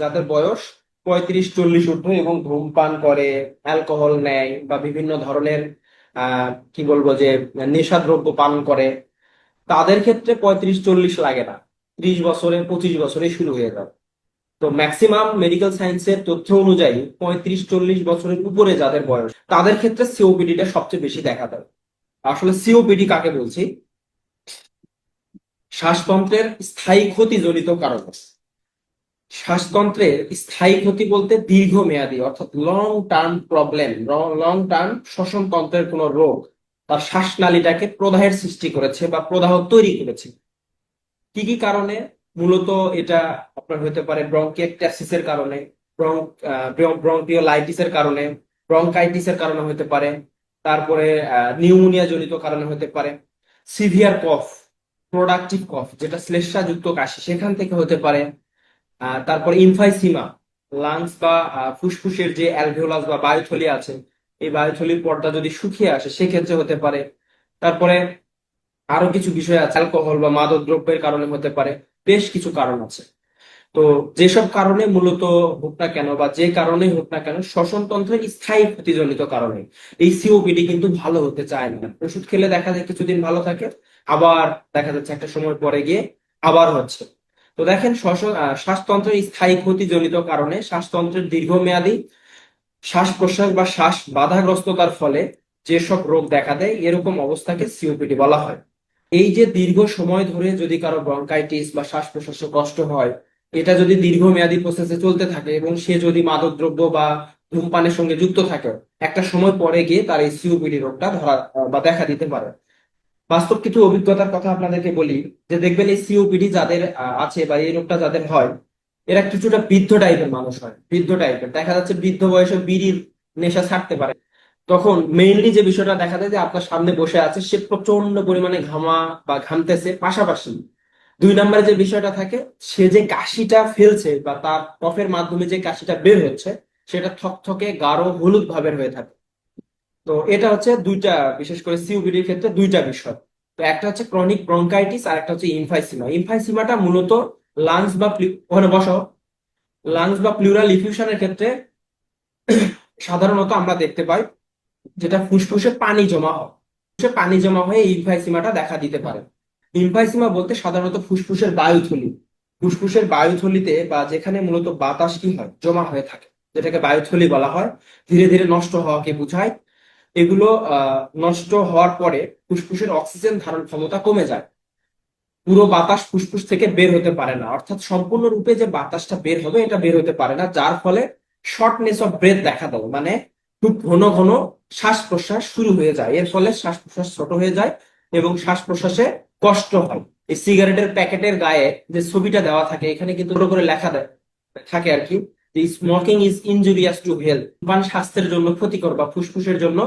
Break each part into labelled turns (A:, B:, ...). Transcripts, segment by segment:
A: যাদের বয়স পঁয়ত্রিশ, চল্লিশ ঊর্ধ্ব এবং ধূমপান করে, অ্যালকোহল নেয় বা বিভিন্ন ধরনের কি বলব যে, নেশাদ্রব্য পান করে, তাদের ক্ষেত্রে পঁয়ত্রিশ, চল্লিশ লাগে না। ত্রিশ বছরে, পঁচিশ বছরে শুরু হয়ে যাবে। তো ম্যাক্সিমাম মেডিকেল সায়েন্সের তথ্য অনুযায়ী পঁয়ত্রিশ, চল্লিশ বছরের উপরে যাদের বয়স, তাদের ক্ষেত্রে সিওপিডিটা সবচেয়ে বেশি দেখা দেয়। আসলে সিওপিডি কাকে বলছি? শ্বাসতন্ত্রের স্থায়ী ক্ষতি ক্ষতিজনিত কারণ। শ্বাসতন্ত্রের স্থায়ী ক্ষতি বলতে দীর্ঘমেয়াদী, অর্থাৎ long term problem long term শ্বসন তন্ত্রের কোনো রোগ তার শ্বাসনালীটাকে প্রদাহের সৃষ্টি করেছে বা প্রদাহ তৈরি করেছে। কি কি কারণে? মূলত এটা আপনার হতে পারে ব্রঙ্কিয়েক্টাসিসের কারণে ব্রঙ্কিওলাইটিসের কারণে ব্রঙ্কাইটিসের কারণে হতে পারে, তারপরে নিউমোনিয়া জনিত কারণে হতে পারে, সিভিয়ার কফ, প্রোডাক্টিভ কফ, যেটা শ্লেষ্মাযুক্ত কাশি, সেখান থেকে হতে পারে তারপরে ইনফাইসিমা, লাংস বা ফুসফুসের যে অ্যালভিওলাস বা বায়ুথলি আছে, এই বায়ুথলির পর্দা যদি শুকিয়ে আসে, সেক্ষেত্রে হতে পারে। তারপরে আরও কিছু বিষয় আছে, অ্যালকোহল বা মাদক দ্রব্যের কারণে হতে পারে, বেশ কিছু কারণ আছে। তো যেসব কারণে মূলত হোক না কেন বা যে কারণে হোক না কেন শ্বসন তন্ত্রের স্থায়ী ক্ষতিজনিত কারণে। এই সিওপিডি কিন্তু ভালো হতে চায় না। ওষুধ খেলে দেখা যায় কিছুদিন ভালো থাকে, আবার দেখা যাচ্ছে একটা সময় পরে গিয়ে আবার হচ্ছে। তো দেখেন শ্বাসতন্ত্রের স্থায়ী ক্ষতিজনিত কারণে শ্বাসতন্ত্রের দীর্ঘমেয়াদী শ্বাস প্রশ্বাস বা শ্বাস বাধাগ্রস্ততার ফলে যেসব রোগ দেখা দেয়, এরকম অবস্থাকে সিওপিডি বলা হয়। এই যে দীর্ঘ সময় ধরে যদি কারও ব্রঙ্কাইটিস বা শ্বাস প্রশ্বাসে কষ্ট হয়, এটা যদি দীর্ঘমেয়াদী প্রসেসে চলতে থাকে এবং সে যদি মাদকদ্রব্য বা ধূমপানের সঙ্গে যুক্ত থাকে, একটা সময় পরে গিয়ে তার এই সিওপিডি রোগটা ধরা, বা দেখা দিতে পারে। বাস্তব কিছু অভিজ্ঞতার কথা আপনাদেরকে বলি, যে দেখবেন এই সিওপিডি যাদের আছে বা এই রোগটা যাদের হয়, এরা কিছুটা বৃদ্ধ টাইপের মানুষ হয়, বৃদ্ধ টাইপের দেখা যাচ্ছে বৃদ্ধ বয়সে বিড়ির নেশা ছাড়তে পারে। তখন মেইনলি যে বিষয়টা দেখা যায় যে আপনার সামনে বসে আছে, সে প্রচণ্ড পরিমাণে ঘামা বা ঘামতেছে পাশাপাশি। দুই নম্বরে যে বিষয়টা থাকে, সে যে কাশিটা ফেলছে বা তার কফের মাধ্যমে যে কাশিটা বের হচ্ছে, সেটা থকথকে গাঢ় হলুদ ভাবের হয়ে থাকে। তো এটা হচ্ছে দুইটা, বিশেষ করে সিওপিডির ক্ষেত্রে দুইটা বিষয়। তো একটা হচ্ছে ক্রনিক ব্রঙ্কাইটিস আর একটা হচ্ছে ইনফাইসিমা ইনফাইসিমাটা মূলত লাংস বা ওখানে বসো লাংস বা প্লুরাল ইফিউশনের ক্ষেত্রে সাধারণত আমরা দেখতে পাই যেটা ফুসফুসে পানি জমা হয়। ফুসফুসে পানি জমা হয়ে ইনফাইসিমাটা দেখা দিতে পারে। ইনফাইসিমা বলতে সাধারণত ফুসফুসের বায়ুথলি। ফুসফুসের বায়ুথলিতে বা যেখানে মূলত বাতাস কি হয়, জমা হয়ে থাকে, যেটাকে বায়ুথলি বলা হয়, ধীরে ধীরে নষ্ট হওয়াকে বোঝায়। এগুলো নষ্ট হওয়ার পরে ফুসফুসের অক্সিজেন ধারণ ক্ষমতা কমে যায়। পুরো বাতাস ফুসফুস থেকে বের হতে পারে না। অর্থাৎ সম্পূর্ণরূপে যে বাতাসটা বের হবে, এটা বের হতে পারে না, যার ফলে শর্টনেস অফ ব্রেথ দেখা দেয়। মানে খুব ঘন ঘন শ্বাস প্রশ্বাস শুরু হয়ে যায়। এর ফলে শ্বাস প্রশ্বাস ছোট হয়ে যায় এবং শ্বাস প্রশ্বাসে কষ্ট হয়। এই সিগারেটের প্যাকেটের গায়ে যে ছবিটা দেওয়া থাকে, এখানে কিন্তু করে লেখা দেয় থাকে আর কি। Smoking is injurious to health পান স্বাস্থ্যের জন্য ক্ষতিকর বা ফুসফুসের জন্য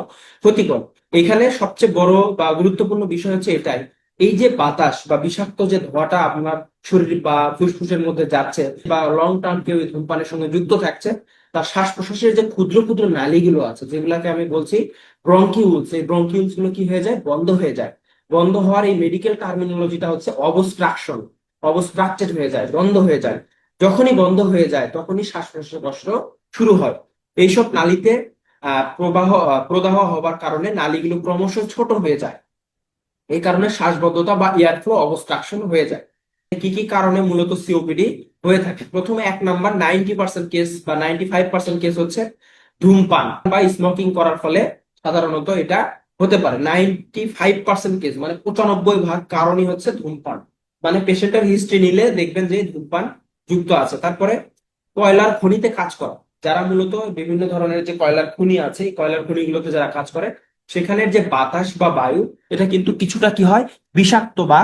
A: ক্ষতিকর। এখানে সবচেয়ে বড় বা গুরুত্বপূর্ণ বিষয় হচ্ছে এটাই। এই যে বাতাস বা বিষাক্ত যে ধোঁয়াটা আপনার শরীর বা ফুসফুসের মধ্যে যাচ্ছে বা লং টার্ম কেউ ধূমপানের সঙ্গে যুক্ত থাকছে তার শ্বাস প্রশ্বাসের যে ক্ষুদ্র ক্ষুদ্র নালীগুলো আছে, যেগুলোকে আমি বলছি ব্রঙ্কিউলস এই ব্রঙ্কিউলসগুলো কি হয়ে যায়? বন্ধ হয়ে যায়। বন্ধ হওয়ার এই মেডিকেল টার্মিনোলজিটা হচ্ছে অবস্ট্রাকশন। অবস্ট্রাক্টেড হয়ে যায়, বন্ধ হয়ে যায়। যখনই বন্ধ হয়ে যায়, তখনই শ্বাস কষ্ট শুরু হয়। এইসব নালীতে প্রবাহ প্রদাহ হবার কারণে নালীগুলো ক্রমশ ছোট হয়ে যায়। এই কারণে শ্বাসবদ্ধতা বা এয়ার ফ্লো অবস্ট্রাকশন হয়ে যায়। কি কি কারণে মূলত সিওপিডি হয়ে থাকে? প্রথমে এক নাম্বার, নাইনটি পার্সেন্ট কেস বা নাইনটি ফাইভ পার্সেন্ট কেস হচ্ছে ধূমপান বা স্মোকিং করার ফলে সাধারণত এটা হতে পারে। নাইনটি ফাইভ পার্সেন্ট কেস মানে পঁচানব্বই ভাগ কারণই হচ্ছে ধূমপান। মানে পেশেন্টের হিস্ট্রি নিলে দেখবেন যে ধূমপান যুক্ত আছে। তারপরে কয়লার খনিতে কাজ করা। যারা মূলত বিভিন্ন ধরনের যে কয়লার খনি আছে, এই কয়লার খনিগুলোতে যারা কাজ করে, সেখানের যে বাতাস বা বায়ু, এটা কিন্তু কিছুটা কি হয়? বিষাক্ত বা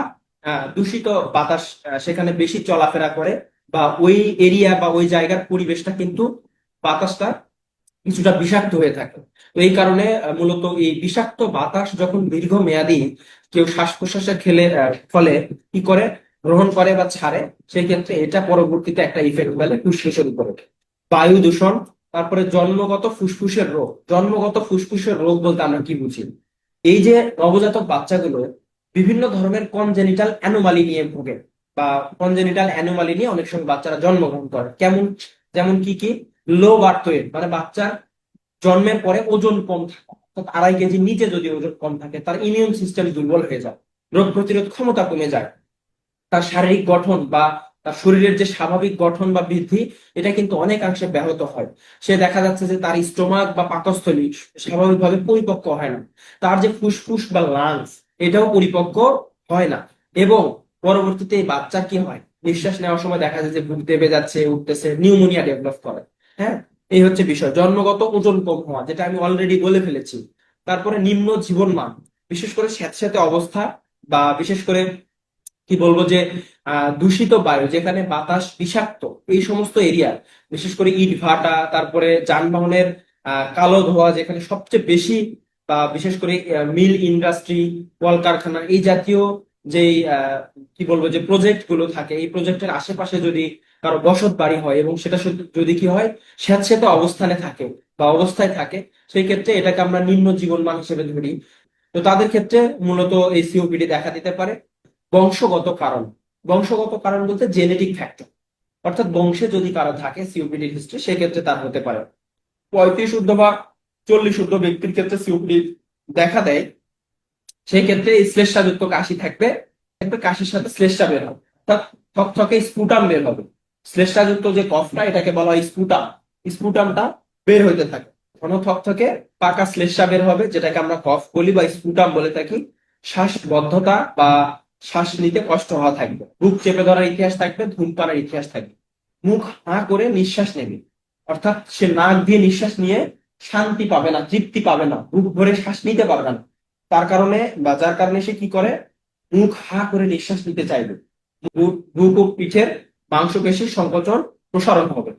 A: দূষিত বাতাস সেখানে বেশি চলাফেরা করে বা ওই এরিয়া বা ওই জায়গার পরিবেশটা কিন্তু বাতাসটা কিছুটা বিষাক্ত হয়ে থাকে। তো এই কারণে মূলত এই বিষাক্ত বাতাস যখন দীর্ঘমেয়াদী কেউ শ্বাস প্রশ্বাসের খেলে ফলে কি করে? গ্রহণ করে বা ছাড়ে, সেক্ষেত্রে এটা পরবর্তীতে একটা ইফেক্ট ফেলে ফুসফুসের উপরে বায়ু দূষণ, তারপরে জন্মগত ফুসফুসের রোগ। জন্মগত ফুসফুসের রোগ বলতে আমরা কি বুঝি? এই যে নবজাতক বাচ্চাগুলো বিভিন্ন ধরনের কনজেনিটাল অ্যানোমালি নিয়ে ভোগে বা কনজেনিটাল অ্যানোমালি নিয়ে অনেক সময় বাচ্চারা জন্মগ্রহণ করে। কেমন? যেমন কি কি? লো বার্থ ওয়েট মানে বাচ্চার জন্মের পরে ওজন কম থাকে। আড়াই কেজি নিচে যদি ওজন কম থাকে, তার ইমিউন সিস্টেম দুর্বল হয়ে যায়। রোগ প্রতিরোধ ক্ষমতা কমে যায়। তার শারীরিক গঠন বা তার শরীরের যে স্বাভাবিক গঠন বা বৃদ্ধি, এটা কিন্তু অনেকাংশে ব্যাহত হয়। সে দেখা যাচ্ছে যে তার স্টোমাক বা পাকস্থলী স্বাভাবিকভাবে পরিপক্ক হয় না। তার যে ফুসফুস বা লাংস, এটাও পরিপক্ক হয় না। এবং পরবর্তীতে এই বাচ্চা কি হয়? নিঃশ্বাস নেওয়ার সময় দেখা যায় যে বুক দেবে যাচ্ছে, উঠতেছে, নিউমোনিয়া ডেভেলপ করে। হ্যাঁ? এই হচ্ছে বিষয়। জন্মগত ওজন কম হওয়া, যেটা আমি অলরেডি বলে ফেলেছি। তারপরে নিম্ন জীবনমান, বিশেষ করে স্যাঁতস্যাঁতে অবস্থা বা বিশেষ করে কি বলব যে দূষিত বায়ু যেখানে বাতাস বিষাক্ত এই সমস্ত এরিয়া বিশেষ করে ইট ভাটা তারপরে যানবাহনের কালো ধোয়া যেখানে সবচেয়ে বেশি বা বিশেষ করে মিল ইন্ডাস্ট্রি কলকারখানা এই জাতীয় আহ, কি বলব যে প্রজেক্টগুলো থাকে এই প্রজেক্টের আশেপাশে যদি কারও বসত বাড়ি হয় এবং সেটা যদি কি হয় স্যাঁতস্যাঁতে অবস্থানে থাকে বা অবস্থায় থাকে সেই ক্ষেত্রে এটাকে আমরা নিম্ন জীবনমান হিসেবে ধরি। তো তাদের ক্ষেত্রে মূলত এই সিওপিডি দেখা দিতে পারে। বংশগত কারণ। বংশগত কারণ বলতে জেনেটিক ফ্যাক্টর অর্থাৎ বংশে যদি কারও থাকে সিওপিডি হিস্ট্রি সেক্ষেত্রে তার হতে পারে। পঁয়ত্রিশ ঊর্ধ্ব বা চল্লিশ ঊর্ধ্ব ব্যক্তির ক্ষেত্রে সিওপিডি দেখা দেয়। সেই ক্ষেত্রে এই শ্লেষ্মাযুক্ত কাশি থাকবে। থাকবে কাশির সাথে শ্লেষ্মা বের হবে। অর্থাৎ থকথকে স্পুটাম বের হবে। শ্লেষ্মাযুক্ত যে কফটা, এটাকে বলা হয় স্পুটাম। স্পুটামটা বের হইতে থাকে। ঘন থকথকে পাকা শ্লেষ্মা বের হবে, যেটাকে আমরা কফ বলি বা স্পুটাম বলে থাকি। শ্বাসবদ্ধতা বা শ্বাস নিতে কষ্ট হওয়া থাকবে। বুক চেপে ধরার ইতিহাস থাকবে ধূমপানের ইতিহাস থাকবে। মুখ হাঁ করে নিঃশ্বাস নেবে। অর্থাৎ সে নাক দিয়ে নিঃশ্বাস নিয়ে শান্তি পাবে না, তৃপ্তি পাবে না, বুক ভরে শ্বাস নিতে পারবে না। তার কারণে বা যার কারণে সে কি করে? মুখ হা করে নিঃশ্বাস নিতে চাইবে। বুক ও পিঠের মাংসপেশির সংকোচন প্রসারণ হবে।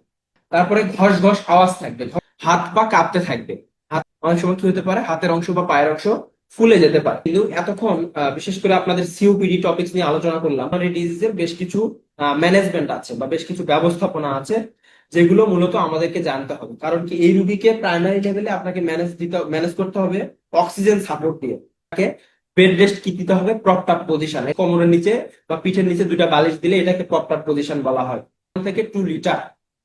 A: তারপরে ঘস ঘস আওয়াজ থাকবে। হাত পা কাঁপতে থাকবে। হাত অনেক সময় হতে পারে? হাতের অংশ বা পায়ের অংশ ফুলে যেতে পারে। কিন্তু এতক্ষণ বিশেষ করে আপনাদের সিওপিডি টপিকস নিয়ে আলোচনা করলাম ডিজিজের বেশ কিছু ম্যানেজমেন্ট আছে বা বেশ কিছু ব্যবস্থাপনা আছে, যেগুলো মূলত আমাদেরকে জানতে হবে। কারণ কি এই রুগীকে প্রাইমারি লেভেলে আপনাকে ম্যানেজ দিতে ম্যানেজ করতে হবে অক্সিজেন সাপোর্ট দিয়ে। তাকে বেড রেস্ট কি দিতে হবে? প্রপটার পজিশনে কোমরের নিচে বা পিঠের নিচে দুইটা বালিশ দিলে এটাকে প্রপটার পজিশন বলা হয়। ওয়ান থেকে টু লিটার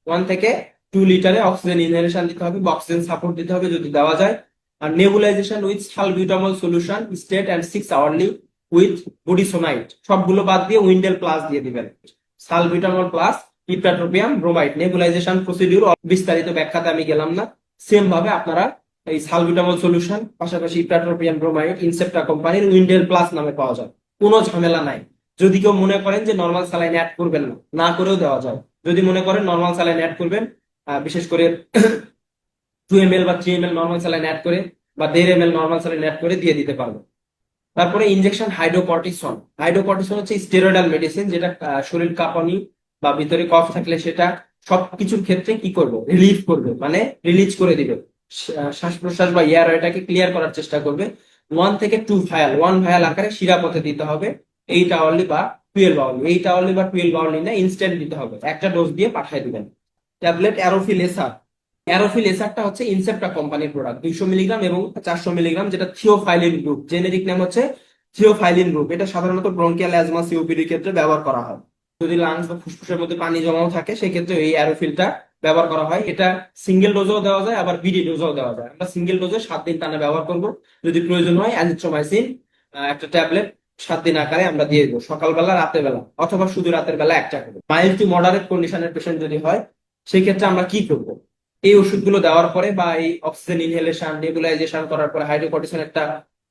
A: ওয়ান থেকে টু লিটারে অক্সিজেন ইনহেলেশন দিতে হবে বা অক্সিজেন সাপোর্ট দিতে হবে যদি দেওয়া যায়। Nebulization with salbutamol solution stat and six hourly with budesonide সবগুলো বাদ দিয়ে উইন্ডেল প্লাস দিয়ে দিবেন। Salbutamol plus ipratropium bromide nebulization procedure বিস্তারিত ব্যাখ্যাতে আমি গেলাম না। সেম ভাবে আপনারা এই সালবিউটামল সলিউশন পাশাপাশি ইপ্রাট্রোপিয়াম ব্রোমাইড ইনসেপ্টা কোম্পানির উইন্ডেল প্লাস নামে পাওয়া যায়। কোনো ঝামেলা নাই। যদি কেউ মনে করেন যে নর্মাল স্যালাইন অ্যাড করবেন না না করেও দেওয়া যায়। যদি মনে করেন নর্মাল স্যালাইন অ্যাড করবেন বিশেষ করে টু এম এল বা three M L normal saline add করে বা দেড় M L normal saline add করে দিয়ে দিতে পারবে। তারপরে ইনজেকশন হাইড্রোকর্টিসন হাইড্রোকর্টিসন হচ্ছে স্টেরয়েডাল মেডিসিন যেটা শরীর কাঁপানি বা ভিতরে কফ থাকলে সেটা সবকিছুর ক্ষেত্রে কি করবে? রিলিফ করবে মানে রিলিজ করে দিবে। শ্বাস- শ্বাস প্রশ্বাস বা এয়ার ওয়েটাকে ক্লিয়ার করার চেষ্টা করবে। ওয়ান থেকে টু ভায়াল ওয়ান ভায়াল আকারে শিরাপথে দিতে হবে। এইট আওয়ারলি বা টুয়েলভ আওয়ারলি এইট আওয়ারলি বা টুয়েলভ আওয়ারলি না ইনস্ট্যান্ট দিতে হবে। একটা ডোজ দিয়ে পাঠিয়ে দিবেন। ট্যাবলেট অ্যারোফিল এসার অ্যারোফিল এসারটা হচ্ছে ইনসেপ্টা কোম্পানির প্রোডাক্ট দুইশো মিলিগ্রাম এবং চারশো মিলিগ্রাম যেটা থিওফাইলিন গ্রুপ জেনেরিক নাম হচ্ছে থিওফাইলিন গ্রুপ এটা সাধারণত ব্রঙ্কিয়াল অ্যাজমা সিওপিডির ক্ষেত্রে ব্যবহার করা হয়। যদি লাংস বা ফুসফুসের মধ্যে পানি জমাও থাকে, সেক্ষেত্রে এই অ্যারোফিলটা ব্যবহার করা হয়। এটা সিঙ্গেল ডোজও দেওয়া যায়, আবার বিডি ডোজও দেওয়া যায়। আমরা সিঙ্গেল ডোজে সাত দিন টানা ব্যবহার করব। যদি প্রয়োজন হয় অ্যাজিথ্রোমাইসিন একটা ট্যাবলেট সাত দিন আকারে আমরা দিয়ে দেবো, সকালবেলা রাতের বেলা অথবা শুধু রাতের বেলা একটা করে। মাইল্ড টু মডারেট কন্ডিশনের পেশেন্ট যদি হয় সেই ক্ষেত্রে আমরা কি করব? এই ওষুধগুলো দেওয়ার পরে বা এই অক্সিজেন ইনহেলেশন নেবুলাইজেশন করার পরে হাইড্রোকর্টিসন একটা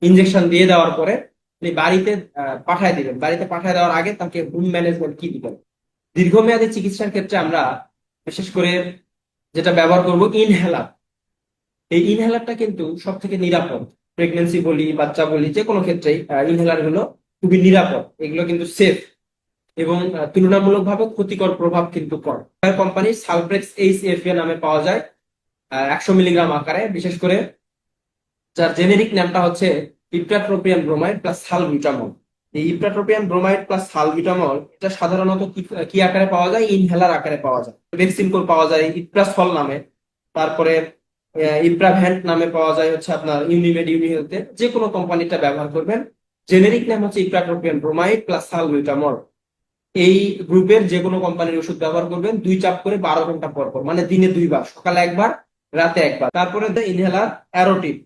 A: ইনজেকশন দিয়ে দেওয়ার পরে আপনি বাড়িতে পাঠায় দিবেন বাড়িতে পাঠায় দেওয়ার আগে তাকে হোম ম্যানেজমেন্ট কি দিবেন দীর্ঘমেয়াদী চিকিৎসার ক্ষেত্রে আমরা বিশেষ করে যেটা ব্যবহার করব ইনহেলার এই ইনহেলারটা কিন্তু সব থেকে নিরাপদ। প্রেগনেন্সি বলি, বাচ্চা বলি যে কোনো ক্ষেত্রেই ইনহেলারগুলো খুবই নিরাপদ। এগুলো কিন্তু সেফ এবং তুলনামূলকভাবে ক্ষতিকর প্রভাব কিন্তু কম। কোম্পানি সালপ্রেক্স এইচ এফ এ নামে পাওয়া যায় একশো মিলিগ্রাম আকারে। বিশেষ করে যার জেনেরিক নামটা হচ্ছে ইপ্রাট্রোপিয়াম ব্রোমাইড প্লাস সালবিউটামল এই ইপ্রাট্রোপিয়াম ব্রোমাইড প্লাস সালবিউটামল এটা সাধারণত কি- আকারে পাওয়া যায়? ইনহেলার আকারে পাওয়া যায়। ভেক্সিনকোল পাওয়া যায় ইপ্রাসফল নামে। তারপরে ইপ্রাভ্যান্ট নামে পাওয়া যায় হচ্ছে আপনার ইউনিমেড ইউনিহেলথে যে কোনো কোম্পানিটা ব্যবহার করবেন। জেনেরিক নাম হচ্ছে ইপ্রাট্রোপিয়াম ব্রোমাইড প্লাস সালবিউটামল এই গ্রুপের যে কোনো কোম্পানির ওষুধ ব্যবহার করবেন, দুই চাপ করে বারো ঘণ্টা পর পর মানে দিনে দুইবার, সকালে একবার, রাতে একবার। তারপরে ইনহেলার অ্যারোটিড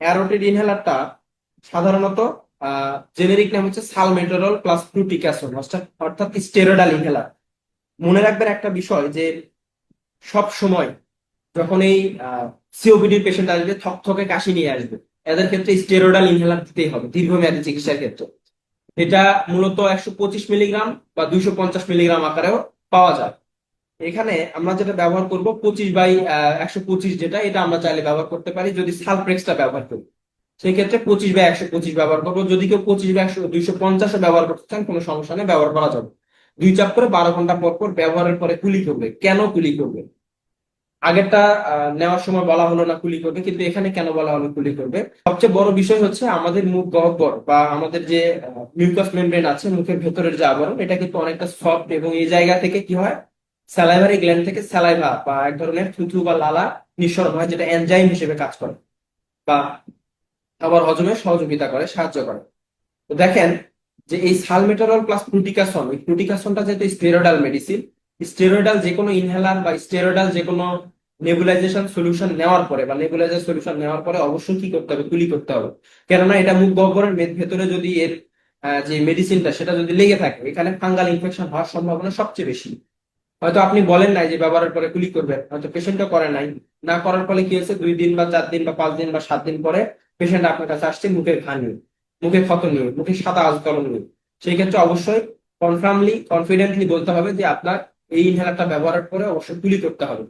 A: অ্যারোটিড ইনহেলারটা সাধারণত জেনেরিক নাম হচ্ছে সালমেটোরল প্লাস ফ্লুটিকাসন অর্থাৎ স্টেরয়েডাল ইনহেলার মনে রাখবেন একটা বিষয় যে, সব সময় যখন এই সিওপিডির পেশেন্ট আসবে, থকথকে কাশি নিয়ে আসবে। এদের ক্ষেত্রে স্টেরয়েডাল ইনহেলার দিতেই হবে, দীর্ঘমেয়াদী চিকিৎসার ক্ষেত্রে। এটা মূলত একশো পঁচিশ মিলিগ্রাম বা দুইশো পঞ্চাশ মিলিগ্রাম আকারেও পাওয়া যায়। এখানে আমরা যেটা ব্যবহার করব পঁচিশ বাই একশো পঁচিশ যেটা, এটা আমরা চাইলে ব্যবহার করতে পারি যদি সালপ্রেক্সটা ব্যবহার করি। সেই ক্ষেত্রে পঁচিশ বাই একশো পঁচিশ ব্যবহার করব। যদি কেউ পঁচিশ বাই একশো, দুইশো পঞ্চাশও ব্যবহার করতে চান, কোনো সমস্যা নেই, ব্যবহার করা যাবে। দুই চাপ করে বারো ঘণ্টা পর পর ব্যবহারের পরে কুলি করবে। কেন কুলি করবে? আগেরটা নেওয়ার সময় বলা হলো না কুলি করবে, কিন্তু এখানে কেন বলা হলো কুলি করবে? সবচেয়ে বড় বিষয় হচ্ছে আমাদের মুখ গহ্বর বা আমাদের যে মিউকাস মেমব্রেন আছে, মুখের ভেতরের যে আবরণ, এটা কিন্তু অনেকটা সফট এবং এই জায়গা থেকে কি হয়? স্যালাইভারি গ্ল্যান্ড থেকে স্যালাইভা বা এক ধরনের থুথু বা লালা নিঃসরণ হয়, যেটা এনজাইম হিসেবে কাজ করে বা আবার হজমে সহযোগিতা করে, সাহায্য করে। তো দেখেন যে এই সালমেটারল প্লাস ফ্লুটিকাসন এই ফ্লুটিকাসনটা যেহেতু স্টেরয়েডাল মেডিসিন স্টেরয়েডাল যে কোনো ইনহেলার বা স্টেরয়েডাল যে কোনো নেবুলাইজেশন সলিউশন নেওয়ার পরে বা নেবুলাইজার সলিউশন নেওয়ার পরে অবশ্যই কি করতে হবে? কুলি করতে হবে। কেননা এটা মুখ গহ্বরের ভেতরে যদি এর যে মেডিসিনটা সেটা যদি লেগে থাকে, এখানে ফাঙ্গাল ইনফেকশন হওয়ার সম্ভাবনা সবচেয়ে বেশি। হয়তো আপনি বলেন নাই যে ব্যবহারের পরে কুলি করবেন, হয়তো পেশেন্টও করে নাই। না করার ফলে কি হয়েছে? দুই দিন বা চার দিন বা পাঁচ দিন বা সাত দিন পরে পেশেন্ট আপনার কাছে আসছে মুখের ঘা নিয়ে মুখে ক্ষত নিয়ে মুখে সাদা আজকরণ নিয়ে। সেই ক্ষেত্রে অবশ্যই কনফার্মলি কনফিডেন্টলি বলতে হবে যে আপনার এই ইনহেলারটা ব্যবহারের পরে অবশ্যই কুলি করতে হবে।